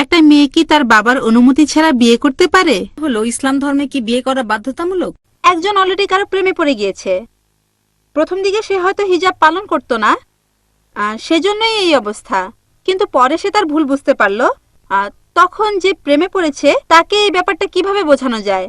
একটা মেয়ে কি তার বাবার অনুমতি ছাড়া বিয়ে করতে পারে? হলো ইসলাম ধর্মে কি বিয়ে করা বাধ্যতামূলক? একজন অলরেডি কারও প্রেমে পড়ে গিয়েছে। প্রথম দিকে সে হয়তো হিজাব পালন করতো না। আহ, সেজন্যই এই অবস্থা। কিন্তু পরে সে তার ভুল বুঝতে পারল। আহ, তখন যে প্রেমে পড়েছে তাকে এই ব্যাপারটা কীভাবে বোঝানো যায়?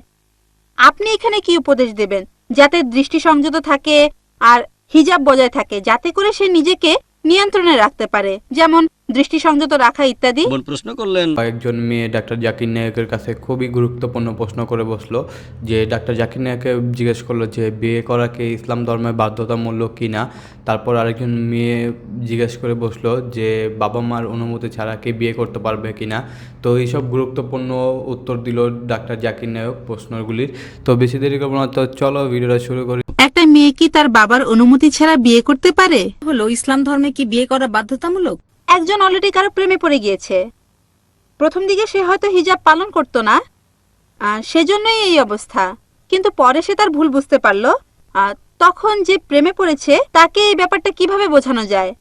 আপনি এখানে কি উপদেশ দেবেন? যাতে দৃষ্টি সংযত থাকে আর হিজাব বজায় থাকে যাতে করে সে নিজেকে নিয়ন্ত্রণে রাখতে পারে যেমন দৃষ্টি সংযত রাখা ইত্যাদি। বোন প্রশ্ন করলেন। কয়েকজন মেয়ে ডাক্তার জাকির নায়কের কাছে খুবই গুরুত্বপূর্ণ প্রশ্ন করে বসল যে ডাক্তার জাকির নায়ককে জিজ্ঞেস করল যে বিয়ে করাকে ইসলাম ধর্মে বাধ্যতামূলক কি না? তারপর আরেকজন মেয়ে জিজ্ঞেস করে বসল যে বাবা মার অনুমতি ছাড়া কে বিয়ে করতে পারবে কি না? তো এইসব গুরুত্বপূর্ণ উত্তর দিল ডাক্তার জাকির নায়ক প্রশ্নগুলির। তো বেশি দেরি করব না তো চলো ভিডিওটা শুরু করি। মেয়ে কি তার বাবার অনুমতি ছাড়া বিয়ে করতে পারে? হলো ইসলাম ধর্মে কি বিয়ে করা বাধ্যতামূলক? একজন অলরেডি কারও প্রেমে পড়ে গিয়েছে। প্রথম দিকে সে হয়তো হিজাব পালন করতো না আহ, সেজন্যই এই অবস্থা। কিন্তু পরে সে তার ভুল বুঝতে পারল। আহ, তখন যে প্রেমে পড়েছে তাকে এই ব্যাপারটা কীভাবে বোঝানো যায়?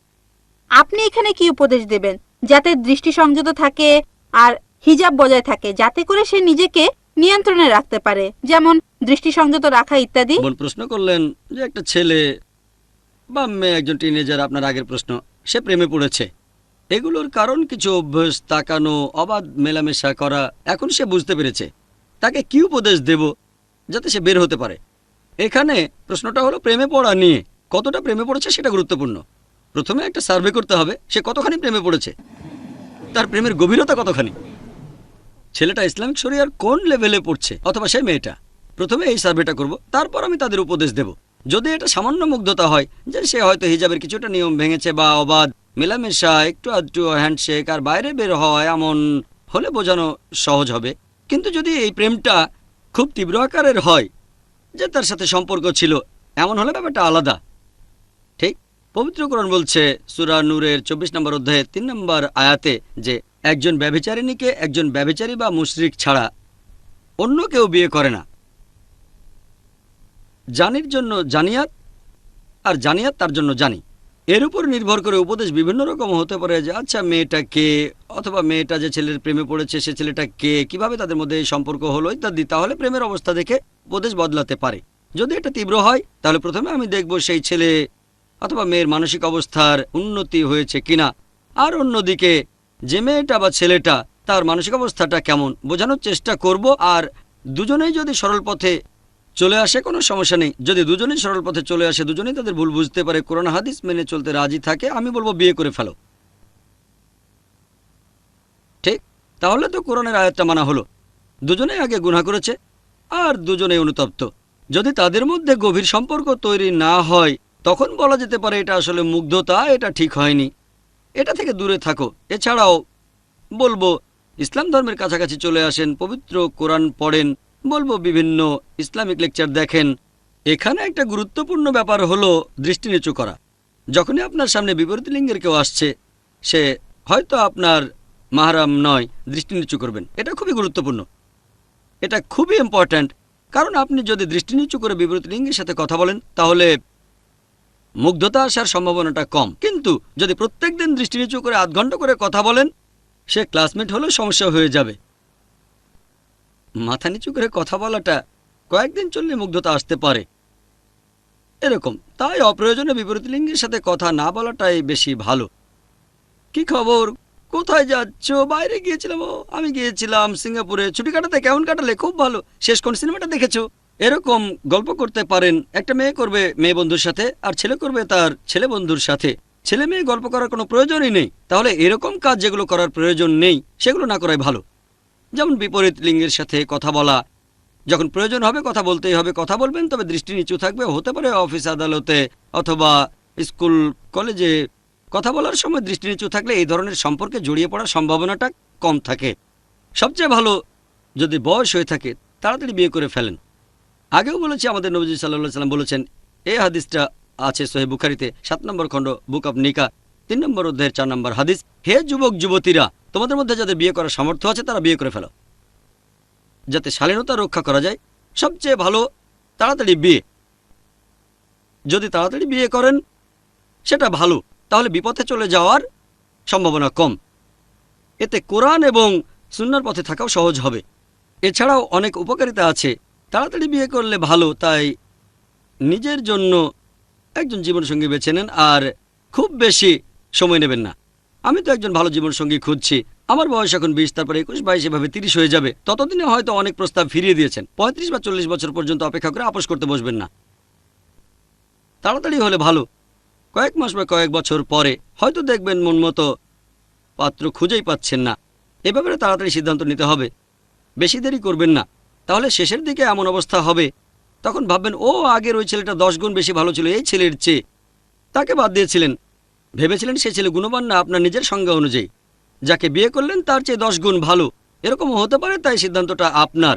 আপনি এখানে কি উপদেশ দেবেন? যাতে দৃষ্টি সংযত থাকে আর হিজাব বজায় থাকে যাতে করে সে নিজেকে নিয়ন্ত্রণে রাখতে পারে, যেমন দৃষ্টি সংযত রাখা ইত্যাদি। বোন প্রশ্ন করলেন যে একটা ছেলে বা মেয়ে, একজন টিনেজার আপনার আগের প্রশ্ন, সে প্রেমে পড়েছে। এগুলোর কারণ কিছু অভ্যাস, তাকানো, অবাধ মেলামেশা করা, এখন সে বুঝতে পেরেছে। তাকে কি উপদেশ দেব যাতে সে বের হতে পারে? এখানে প্রশ্নটা হলো প্রেমে পড়া নিয়ে। কতটা প্রেমে পড়েছে সেটা গুরুত্বপূর্ণ। প্রথমে একটা সার্ভে করতে হবে, সে কতখানি প্রেমে পড়েছে? তার প্রেমের গভীরতা কতখানি? ছেলেটা ইসলামিক শরিয়ার কোন লেভেলে পড়ছে? অথবা সেই মেয়েটা? প্রথমে এই সার্ভেটা করব, তারপর আমি তাদের উপদেশ দেব। যদি এটা সামান্য মুগ্ধতা হয়, যে সে হয়তো হিজাবের কিছুটা নিয়ম ভেঙেছে বা অবাধ, মেলামেশা, একটু আধটু হ্যান্ডশেক আর বাইরে বের হয় এমন হলে বোঝানো সহজ হবে। কিন্তু যদি এই প্রেমটা খুব তীব্র আকারের হয়, যে তার সাথে সম্পর্ক ছিল, এমন হলে ব্যাপারটা আলাদা। ঠিক পবিত্রকরণ বলছে, সুরা নূরের চব্বিশ নম্বর অধ্যায়ে তিন নম্বর আয়াতে যে একজন ব্যভিচারিণীকে একজন ব্যভিচারী বা মুশরিক ছাড়া অন্য কেউ বিয়ে করে না। জানির জন্য জানিয়াত আর জানিয়াত তার জন্য জানি। এর উপর নির্ভর করে উপদেশ বিভিন্ন রকম হতে পারে যে আচ্ছা মেয়েটা কে? অথবা মেয়েটা যে ছেলের প্রেমে পড়েছে, সে ছেলেটা কে? কীভাবে তাদের মধ্যে এই সম্পর্ক হলো, ইত্যাদি। তাহলে প্রেমের অবস্থা দেখে উপদেশ বদলাতে পারে। যদি এটা তীব্র হয়, তাহলে প্রথমে আমি দেখব সেই ছেলে অথবা মেয়ের মানসিক অবস্থার উন্নতি হয়েছে কিনা। আর অন্যদিকে যে মেয়েটা বা ছেলেটা, তার মানসিক অবস্থাটা কেমন, বোঝানোর চেষ্টা করব। আর দুজনেই যদি সরল পথে চলে আসে, কোনো সমস্যা নেই। যদি দুজনেই সরল পথে চলে আসে, দুজনেই তাদের ভুল বুঝতে পারে, কোরআন হাদিস মেনে চলতে রাজি থাকে, আমি বলব বিয়ে করে ফেলো। ঠিক? তাহলে তো কোরআনের আয়াতটা মানা হলো। দুজনেই আগে গুনাহ করেছে, আর দুজনেই অনুতপ্ত। যদি তাদের মধ্যে গভীর সম্পর্ক তৈরি না হয়, তখন বলা যেতে পারে এটা আসলে মুগ্ধতা, এটা ঠিক হয়নি। এটা থেকে দূরে থাকো। এছাড়াও বলব, ইসলাম ধর্মের কাছাকাছি চলে আসেন, পবিত্র কোরআন পড়েন, বলব বিভিন্ন ইসলামিক লেকচার দেখেন। এখানে একটা গুরুত্বপূর্ণ ব্যাপার হলো দৃষ্টি নিচু করা। যখনই আপনার সামনে বিপরীত লিঙ্গের কেউ আসছে, সে হয়তো আপনার মাহারাম নয়, দৃষ্টি নিচু করবেন। এটা খুবই গুরুত্বপূর্ণ। এটা খুবই ইম্পর্ট্যান্ট কারণ আপনি যদি দৃষ্টি নিচু করে বিপরীত লিঙ্গের সাথে কথা বলেন, তাহলে মুগ্ধতা আসার সম্ভাবনাটা কম। কিন্তু যদি প্রত্যেক দিন দৃষ্টি নিচু করে আধ ঘণ্টা করে কথা বলেন, সে ক্লাসমেট হলেও সমস্যা হয়ে যাবে। মাথা নিচু করে কথা বলাটা কয়েকদিন চললে মুগ্ধতা আসতে পারে। এরকম, তাই অপ্রয়োজনে বিপরীত লিঙ্গের সাথে কথা না বলাটাই বেশি ভালো। কি খবর? কোথায় যাচ্ছ? বাইরে গিয়েছিলাম আমি গিয়েছিলাম সিঙ্গাপুরে। ছুটি কাটাতে কেমন কাটালে? খুব ভালো। শেষ কোন সিনেমাটা দেখেছ? এরকম গল্প করতে পারেন একটা মেয়ে করবে মেয়ে বন্ধুর সাথে আর ছেলে করবে তার ছেলে বন্ধুর সাথে। ছেলে মেয়ে গল্প করার কোনো প্রয়োজনই নেই। তাহলে এরকম কাজ যেগুলো করার প্রয়োজন নেই, সেগুলো না করাই ভালো। যেমন বিপরীত লিঙ্গের সাথে কথা বলা। যখন প্রয়োজন হবে কথা বলতেই হবে, কথা বলবেন, তবে দৃষ্টি নিচু থাকবে। হতে পারে অফিস আদালতে অথবা স্কুল, কলেজে কথা বলার সময় দৃষ্টি নিচু থাকলে এই ধরনের সম্পর্কে জড়িয়ে পড়ার সম্ভাবনাটা কম থাকে। সবচেয়ে ভালো যদি বয়স হয়ে থাকে, তাড়াতাড়ি বিয়ে করে ফেলেন। আগেও বলেছি, আমাদের নবজি সাল্লাহ সাল্লাম বলেছেন, এই হাদিসটা আছে সোহে বুখারিতে, সাত নম্বর খণ্ড, বুক অব নিকা, তিন নম্বর অধ্যায়ের চার নম্বর হাদিস, হে যুবক যুবতীরা, তোমাদের মধ্যে যাদের বিয়ে করার সামর্থ্য আছে, তারা বিয়ে করে ফেলো। যাতে শালীনতা রক্ষা করা যায়, সবচেয়ে ভালো তাড়াতাড়ি বিয়ে। যদি তাড়াতাড়ি বিয়ে করেন, সেটা ভালো, তাহলে বিপথে চলে যাওয়ার সম্ভাবনা কম। এতে কোরআন এবং সুন্নার পথে থাকাও সহজ হবে। এছাড়াও অনেক উপকারিতা আছে তাড়াতাড়ি বিয়ে করলে ভালো, তাই নিজের জন্য একজন জীবনসঙ্গী বেছে নেন, আর খুব বেশি সময় নেবেন না। আমি তো একজন ভালো জীবনসঙ্গী খুঁজছি। আমার বয়স এখন বিশ, তারপর একুশ, বাইশ, এভাবে তিরিশ হয়ে যাবে। ততদিনে হয়তো অনেক প্রস্তাব ফিরিয়ে দিয়েছেন। পঁয়ত্রিশ বা চল্লিশ বছর পর্যন্ত অপেক্ষা করে আপোষ করতে বসবেন না। তাড়াতাড়ি হলে ভালো। কয়েক মাস বা কয়েক বছর পরে হয়তো দেখবেন মন মতো পাত্র খুঁজেই পাচ্ছেন না। এ ব্যাপারে তাড়াতাড়ি সিদ্ধান্ত নিতে হবে। বেশি দেরি করবেন না। তাহলে শেষের দিকে এমন অবস্থা হবে। তখন ভাববেন, ও, আগের ওই ছেলেটা দশ গুণ বেশি ভালো ছিল, এই ছেলের চেয়ে। তাকে বাদ দিয়েছিলেন। ভেবেছিলেন সে ছেলে গুণবান না, আপনার নিজের সংজ্ঞা অনুযায়ী। যাকে বিয়ে করলেন, তার চেয়ে দশ গুণ ভালো। এরকমও হতে পারে, তাই সিদ্ধান্তটা আপনার।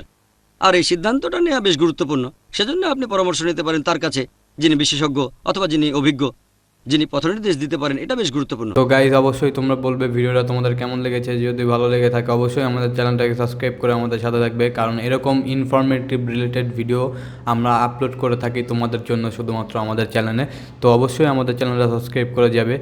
আর এই সিদ্ধান্তটা নেওয়া বেশ গুরুত্বপূর্ণ। সেজন্য আপনি পরামর্শ নিতে পারেন তার কাছে, যিনি বিশেষজ্ঞ অথবা যিনি অভিজ্ঞ। যিনি পথনির্দেশ দিতে পারেন, এটা বেশ গুরুত্বপূর্ণ। তো গাইজ অবশ্যই তোমরা বলবে ভিডিওটা তোমাদের কেমন লেগেছে। যদি ভালো লেগে থাকে, অবশ্যই আমাদের চ্যানেলটাকে সাবস্ক্রাইব করে আমাদের সাথে থাকবে। কারণ এরকম ইনফরমেটিভ রিলেটেড ভিডিও আমরা আপলোড করে থাকি তোমাদের জন্য শুধুমাত্র আমাদের চ্যানেলে তো অবশ্যই আমাদের চ্যানেলটা সাবস্ক্রাইব করে যাবে।